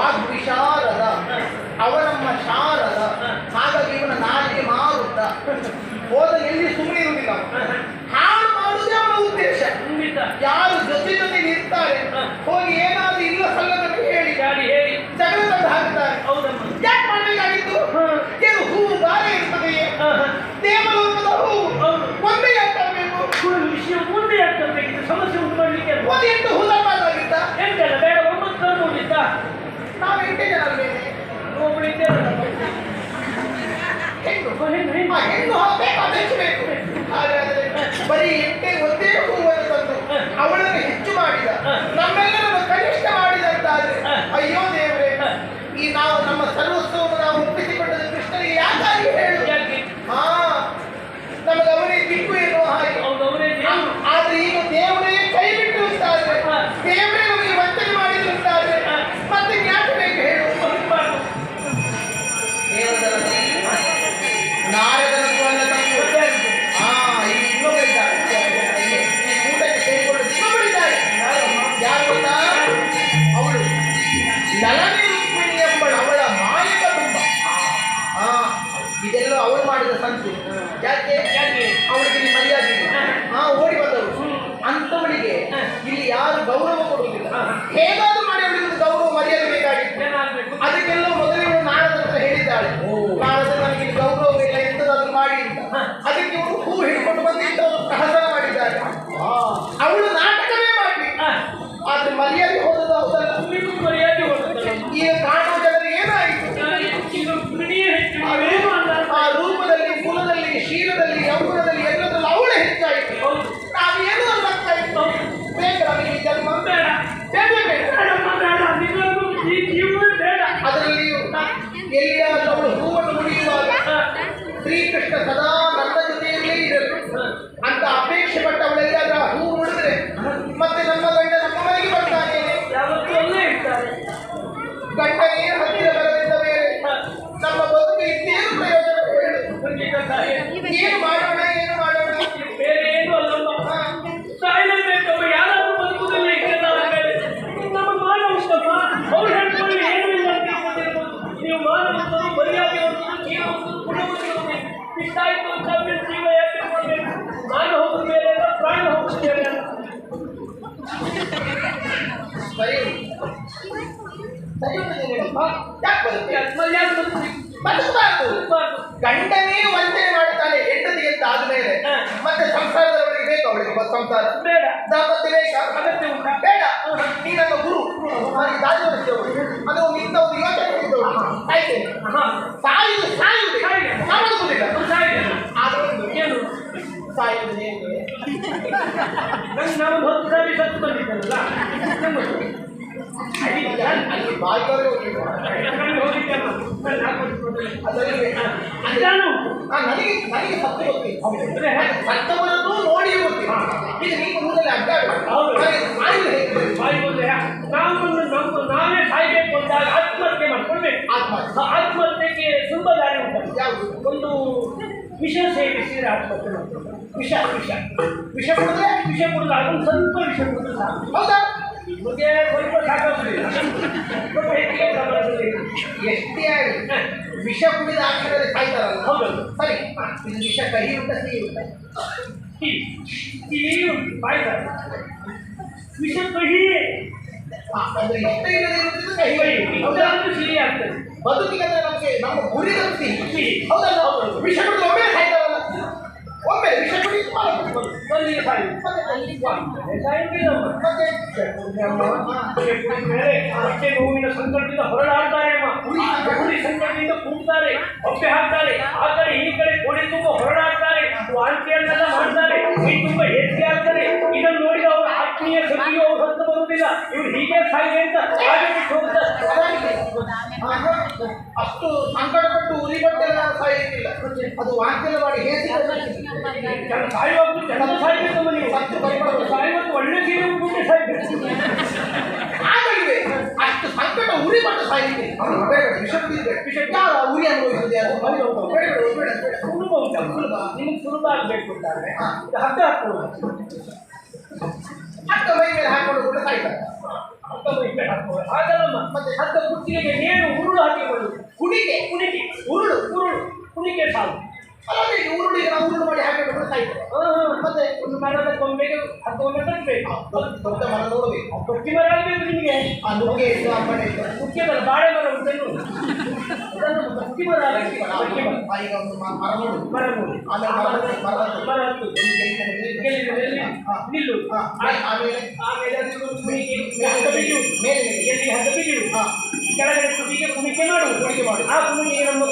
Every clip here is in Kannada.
ವಾಗ್ವಿಶಾರದ ಅವನಮ್ಮ ಶಾರದ ಹಾಗಾಗಿ ಇವನ ನಾಲಿಗೆ ಮಾರುತ್ತ ಹೋದ ಎಲ್ಲಿ ಸುಮ್ಮನೆ ಇರುವುದಿಲ್ಲ ನಾವು Hey. ಬದುಕ್ಬೇಕು? ಬದುಕಬಾರ್ದು. ಗಂಡನೇ ವಂಚನೆ ಮಾಡುತ್ತಾನೆ ಹೆಂಡತಿಗೆ ಅಂತ ಆದ್ಮೇಲೆ ಹಾ. ಮತ್ತೆ ಸಂಸಾರದವರಿಗೆ ಬೇಕು ಅವಳಿಗೆ ಸಂಸಾರ ಬೇಡ ದಾಂಪತ್ಯ ಬೇಕಾ ಅಗತ್ಯ ಉಂಟಾ ಬೇಡ ನೀ ನನ್ನ ಗುರು ದಾರಿ ತೋರಿಸಿದವರು ಅದು ನಿಂತ ಒಂದು ಯೋಚನೆ ಇದ್ದವಳು ಸಾಯ್ತೇನೆ ಹಾ ಸಾಯುವುದು ಸಾಯುವುದು. ಸಾಯುವುದಿಲ್ಲ ಒಂದು ಏನು ಸಾಯುವುದು ಹೇಗೆ ನಂಗೆ ನಾನು ಹತ್ತು ಸಾರಿ ಸತ್ತು ಬಂದಿದ್ದನಲ್ಲ ನಮ್ಮದು. ಅಲ್ಲಿ ಅಲ್ಲಿ ಬಾಯಿದವರೇ ಹೋಗಿದ್ರು ಕರ್ಕೊಂಡು ಹೋಗಿದ್ದೆ ನಾನು. ನಾನು ಹಾಕ್ಕೊಟ್ಬಿಟ್ಟೆ. ಅದರಲ್ಲಿ ಅಜ್ಜಾನು ಆ, ನನಗೆ ನನಗೆ ಸತ್ಯ ಗೊತ್ತಿಲ್ಲ ಅಂದ್ರೆ ಹೇಗೆ? ಸತ್ತವರನ್ನು ನೋಡಿ ಗೊತ್ತಿಲ್ಲ ಈಗ ನೀವು ಊರಲ್ಲಿ ಅಡ್ಡಾಡಿ ಹೌದು. ನನಗೆ ಸಾಯುವುದು ಹೇಗೆ ಬಾಯಿ ಬಂದ್ರೆ ನಾವು ಒಂದು ನಮ್ಮ ನಾವೇ ಸಾಯ್ಬೇಕು ಅಂದಾಗ ಆತ್ಮಹತ್ಯೆ ಮಾಡ್ಕೊಳ್ಬೇಕು ಆತ್ಮಹತ್ಯೆ ಆ ಆತ್ಮಹತ್ಯೆಗೆ ತುಂಬ ದಾರಿ ಉಂಟು ಯಾವುದು ಒಂದು ವಿಷ ಸೇವಿಸಿದ್ರೆ ಆತ್ಮಹತ್ಯೆ ಮಾಡ್ತಾರೆ ವಿಷ ವಿಷ ವಿಷ ಕುಡಿದ್ರೆ ವಿಷ ಕುಡಿದ ಅದೊಂದು ಸ್ವಲ್ಪ ವಿಷ ಕುಡಿದ್ರೆ ಸಾಕು ಹೌದಾ ನಿಮಗೆ ಸ್ವಲ್ಪ ಸಾಕಾಗುದಿಲ್ಲ ಸ್ವಲ್ಪ ಹೆಚ್ಚಿಗೆ ಪ್ರಮಾಣದಲ್ಲಿ ಎಷ್ಟೇ ಆಗಲಿ ವಿಷ ಕುಡಿದ ಆಕ್ಷಣದಲ್ಲಿ ಸಾಯ್ತಾರಲ್ಲ ಹೌದೌದು ಸರಿ ಇದು ವಿಷ ಕಹಿ ಉಂಟ ಸಿಹಿ ಉಂಟ ಈ ಈ ಉಂಟು ಬಾಯ್ತಾರೆ ವಿಷ ಕಹಿಯೇ ಅಂದ್ರೆ ಇಷ್ಟ ಇಲ್ಲದೆ ಇರುತ್ತಿದ್ದು ಕಹಿ ಕಹಿ ಹೌದಾ ಹೌದಾ ಸಿಹಿ ಆಗ್ತದೆ ಬದುಕಿಗಂದ್ರೆ ನಮಗೆ ನಮ್ಮ ಗುರಿ ಸಿಹಿ ಹೌದಲ್ಲ ವಿಷ ಕುಡಿದು ಒಮ್ಮೆ ಸಾಯ್ತಾವಲ್ಲ ಒಮ್ಮೆ ವಿಷ ಕುಡಿ ಹೊಟ್ಟೆ ನೋವಿನ ಸಂಕಟದಿಂದ ಹೊರಡಾಡ್ತಾರೆ ಹುಳಿ ಸಂಕಟದಿಂದ ಕೂಗ್ತಾರೆ ಹೊಟ್ಟೆ ಹಾಕ್ತಾರೆ ಆ ಕಡೆ ಈ ಕಡೆ ಕೋಳಿ ತುಂಬ ಹೊರಡಾಡ್ತಾರೆ ವಾಂತಿಯನ್ನೆಲ್ಲ ಮಾಡ್ತಾರೆ ಈ ತುಂಬ ಹೆಚ್ಚಿಗೆ ಆಗ್ತಾರೆ ಇದನ್ನು ನೋಡಿದ ಅವರ ಆತ್ಮೀಯ ಸಖಿಯು ಅವ್ರು ಹತ್ತು ಬರುವುದಿಲ್ಲ ಇವ್ರು ಹೀಗೆ ಸಾಯಿ ಅಂತ ಹೋಗ್ತಾರೆ ಅಷ್ಟು ಸಂಕಟಪಟ್ಟು ಉರಿ ಬಟ್ಟೆಲ್ಲ ಸಾಯಲಿಕ್ಕಿಲ್ಲ ಅದು ವಾಂತಿಲ್ಲ ಮಾಡಿ. ಸಾಯುವಾಗ ಒಳ್ಳೆ ಸಾಯ್ಬೇಕು. ಆಗಲಿವೆ ಅಷ್ಟು ಸಂಕಟ ಉರಿ ಬಟ್ಟು ಸಾಯಲಿಕ್ಕೆ ಬೇಡ ವಿಷ ಕುಡಿಬೇಕು ವಿಷ ಯಾರು ಆ ಉರಿ ಅನುಭವಿಸಿದೆ? ಅದು ಸುಲಭ. ಉಂಟಲ್ಲ ನಿಮಗೆ ಸುಲಭ ಆಗಬೇಕು ಅಂತಾದ್ರೆ ಹಗ್ಗ ಹಾಕ್ಬೋದು ಹಕ್ಕ ಮೈ ಮೇಲೆ ಹಾಕೊಂಡು ಕೂಡ ಸಾಯ್ತಾರೆ. ಹಗ್ಗ ಮೇಲೆ ಹಾಕೊಂಡು ಹಾಗಲ್ಲಮ್ಮ ಮತ್ತೆ? ಸತ್ತ ಕುತ್ತಿಗೆಗೆ ನೇಣು ಉರುಳು ಹಾಕಿಕೊಳ್ಳು. ಕುಡಿಕೆ ಕುಣಿಕೆ ಉರುಳು ಉರುಳು ಕುಣಿಕೆ ಸಾಲು ಅಲ್ಲದೆ ಈ ಉರುಳಿಗೆ ನಾವು ಉರುಳು ಮಾಡಿ ಹಾಕಿ ಬಿಟ್ಟರೆ ಸಾಯ್ತದೆ. ಹಾ, ಹಾ. ಮತ್ತೆ ಒಂದು ಮರದ ಕೊಂಬೆಗೆ ಹತ್ತು ಕಟ್ಟಬೇಕು ದೊಡ್ಡ ದೊಡ್ಡ ಮರ ನೋಡಬೇಕು. ಗಟ್ಟಿ ಮರ ಆಗಬೇಕು ನಿಮಗೆ. ಆ ನುಗ್ಗೆ ಮುಖ್ಯದಲ್ಲ ಬಾಳೆ ಮರ. ಈಗ ಒಂದು ಮ- ಮರ ನೋಡು ಮರ ನೋಡಿ ಆಮೇಲೆ ಮರ ಹತ್ತು, ಮರ ಹತ್ತು. ಮರ ಹತ್ತು ಒಂದು ಗೆಲ್ಲಿನ ಮೇಲೆ ಗೆಲ್ಲಿನ ಮೇಲೆ ಹಾ. ನಿಲ್ಲು ಆಮೇಲೆ ಆಮೇಲೆ ಹಗ್ಗ ಬಿಗಿಯುವುದು ಮೇಲೆ. ಎಲ್ಲಿ ಹಗ್ಗ ಬಿಗಿಯುವುದು ಹಾ ಕೆಳಗಡೆ ತುಟಿಗೆ ಕುಣಿಕೆ ಮಾಡುವುದು ಕುಣಿಕೆ ಮಾಡುವುದು. ಆ ಕುಣಿಕೆಗೆ ನಮ್ಮ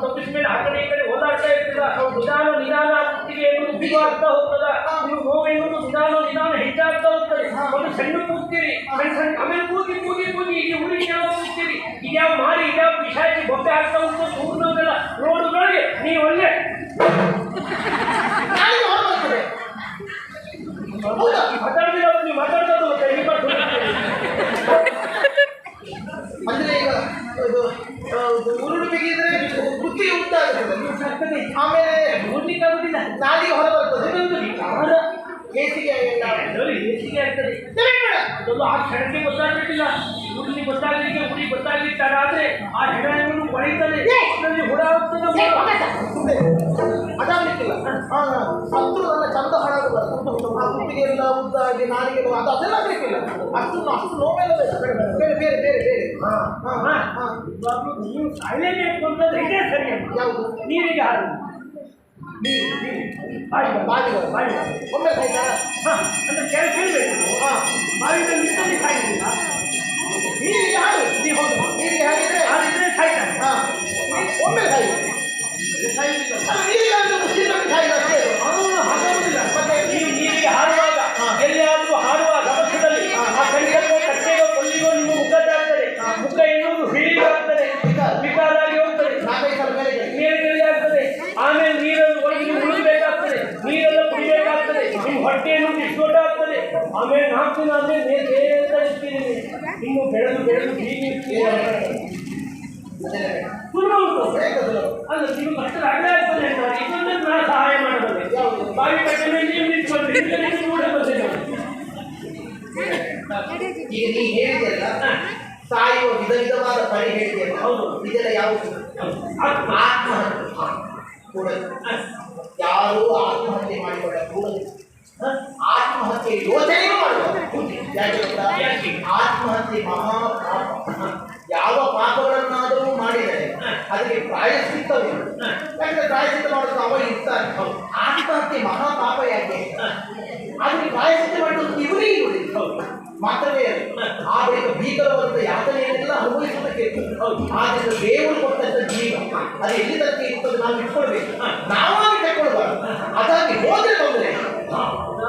ತಪ್ಪಿಸಿದ ಆ ಕಡೆ ಈ ಕಡೆ ಓದಾಡ್ತಾ ಇರ್ತದ ನಿಧಾನ ನಿಧಾನ ಕುತ್ತಿಗೆ ಎನ್ನುವುದು ಬಿಗುವಾಗ್ತಾ ಹೋಗ್ತದ ನೀವು ನೋವು ಎನ್ನುವುದು ನಿಧಾನ ನಿಧಾನ ಹೆಚ್ಚಾಗ್ತಾ ಒಂದು ಸಣ್ಣ ಕೂಗ್ತೀರಿ ಸಣ್ಣ ಸಣ್ಣ ಆಮೇಲೆ ಕೂಗಿ ಕೂಗಿ ಕೂಗಿ ಇಲ್ಲಿ ಹುಡುಗಿ ಕೂಗ್ತೀರಿ ಇದ್ಯಾವ ಮಾಡಿ ಇದ್ಯಾವ ಪಿಶಾಚಿ ಬೊಬ್ಬೆ ಆಗ್ತಾ ಉಂಟು ಊರ್ನವ್ರೆಲ್ಲ ನೋಡು ನೋಡಿ ನೀವು ಹೊರಬರ್ತದೆ ಹೌದಾ ಮಾತಾಡ್ದಿಲ್ಲ ನೀವು ಮಾತಾಡ್ತದ್ದು ಮತ್ತೆ ಇಲ್ಲಿ ಬರ್ದು ಅಂದ್ರೆ ಈಗ ಇದು ಆ, ಇದು ಉರುಳು ಬಿಗಿದ್ರೆ ಬುದ್ಧಿ ಉಂಟಾಗುತ್ತದೆ ಆಮೇಲೆ ನೋಡ್ಲಿಕ್ಕೆ ಆಗುದಿಲ್ಲ ನಾಲಿಗೆ ಹೊರ ಬರ್ತದೆ. ವಿಕಾರ. ಬೇಸಿಗೆ ಹೆಚ್ಚಿಗೆ ಆಗ್ತದೆ. ಅದೊಂದು ಆ ಕ್ಷಣಕ್ಕೆ ಗೊತ್ತಾಗ್ಲಿಕ್ಕಿಲ್ಲ ಹುಡುಗಿ ಗೊತ್ತಾಗ್ಲಿಕ್ಕೆ ಹುಡುಗಿ ಗೊತ್ತಾಗ್ಲಿಕ್ಕೆ ಆದ್ರೆ ಆ ಹೆಣವನ್ನು ಹೊಳಿತದೆ ಅದರಲ್ಲಿ ಹುಳ. ಸುಮ್ನೆ. ಅದಾಗ್ಲಿಕ್ಕಿಲ್ಲ. ಹಾ. ಸತ್ರು ನನ್ನ ಚಂದ ಹಾಳಾಗಬಾರ್ದು ಆ ಕುತ್ತಿಗೆ ಎಲ್ಲ ಉದ್ದಾಗಿ ನಾಲಿಗೆ ಅದು ಅದೆಲ್ಲ ಬೇಕಿಲ್ಲ ಅಷ್ಟು ಅಷ್ಟು ನೋವೆಲ್ಲ ಬೇರೆ ಬೇರೆ ಬೇರೆ ಬೇರೆ ಹಾ. ಹಾ ಹಾ, ನೀವು ಸಾಯಲೇಬೇಕು ಅಂತಂದ್ರೆ ಇದೇ ಸರಿ. ಯಾವುದು? ನೀರಿಗೆ ಹಾರು. ನೀರು ನೀರು ಬಾಯಿ ಬಾ, ಬಾವಿ ಬಾಯಿ ಬಾ. ಒಮ್ಮೆ ಸಾಯ್ತಾ ಹಾ ಅಂದ್ರೆ ಕೆಳಗೆ ಕೇಳಬೇಕು ಹಾ ಬಾವಿಯಲ್ಲಿ ನಿಂತಲ್ಲಿ ಸಾಯ್ತಿಲ್ಲ ನೀರಿಗೆ ಹಾಡು ನೀವು ಹೌದು ನೀರಿಗೆ ಹಾಡಿದರೆ ಹಾಗಿದ್ರೆ ಸಾಯ್ತಾರೆ ಹಾ ಒಮ್ಮೆ ಸಾಯಿ ಸಾಯುವುದಿಲ್ಲ ಅಲ್ಲ ನೀರಿಗೆ ಮುಸ್ಲಿಮರಿಗೆ ಸಾಯಿಲ್ಲ. ಅವನು ಹಾಗಾಗುದಿಲ್ಲ ಅಲ್ಲ ನೀವು ಕಷ್ಟ ಅಡ್ಡ ಆಗ್ತದೆ ಅಂತಾರೆ ಇದೊಂದನ್ನು ನಾನು ಸಹಾಯ ಮಾಡಬಲ್ಲೆ ಯಾವುದು? ಬಾವಿ ಕಟ್ಟೆ ಮೇಲೆ ನೀವು ನಿಂತ್ಕೊಂಡ್ರಿ ಇದರಲ್ಲಿ ನೀವು ಕೂಡ ಬಂದಿಲ್ಲ ಈಗ ನೀ ಹೇಳಿದೆಲ್ಲ ಸಾಯುವ ವಿಧ ವಿಧವಾದ ಪರಿ ಹೇಳಿದೆಲ್ಲ ಹೌದು. ಇದೆಲ್ಲ ಯಾವುದು ಆತ್ಮ ಆತ್ಮಹತ್ಯೆ ಕೂಡದು ಯಾರು ಆತ್ಮಹತ್ಯೆ ಮಾಡಿಕೊಂಡ ಕೂಡದು ಆತ್ಮಹತ್ಯೆ ಯೋಚನೆಯೂ ಮಾಡಬಹುದು ಯಾಕೆ ಗೊತ್ತಾ? ಯಾಕೆ? ಆತ್ಮಹತ್ಯೆ ಮಹಾಪಾಪ ಪಾಪ ಆತ್ಮಹತ್ಯೆ ಮಹಾಪಾಪ ಯಾಕೆ ಅದಕ್ಕೆ ಪ್ರಾಯಶ್ಚಿತ್ತ ಮಾಡುವುದು ಇವರೇ ಇವರು ಮಾತ್ರವೇ. ಆ ಬಳಿಕ ಭೀಕರವಾದ ಯಾತನೆಯನ್ನೆಲ್ಲ ಅನುಭವಿಸುವುದಕ್ಕೆ ಆದ್ರೆ ದೇವರು ಕೊಟ್ಟಂತ ಜೀವ. ಅದು ಎಲ್ಲಿ ತನಕ ಇರ್ತದೆ ನಾವು ಇಟ್ಕೊಳ್ಬೇಕು. ನಾವಾಗಿ ತಕ್ಕೊಳ್ಬಾರ್ದು ಅದಾಗಿ ಹೋದ್ರೆ ತೊಂದರೆ.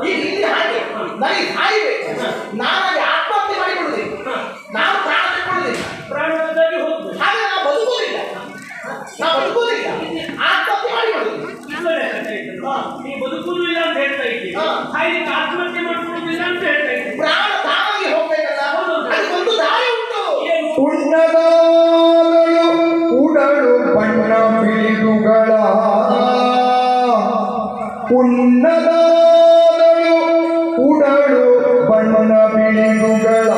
ಈಗ ಇಲ್ಲಿ ಹಾಗೆ. ನನಗೆ ಸಾಯ್ಬೇಕು. ನಾನಾಗಿ ಉನ್ನತ ಉಡಳು ಬಣ್ಣ ಬಿಳಿದುಗಳ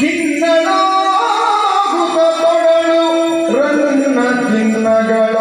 ಕಿನ್ನಡಾಗುತ್ತ ತೊಡಳು ರನ್ನ ಕಿನ್ನಗಳ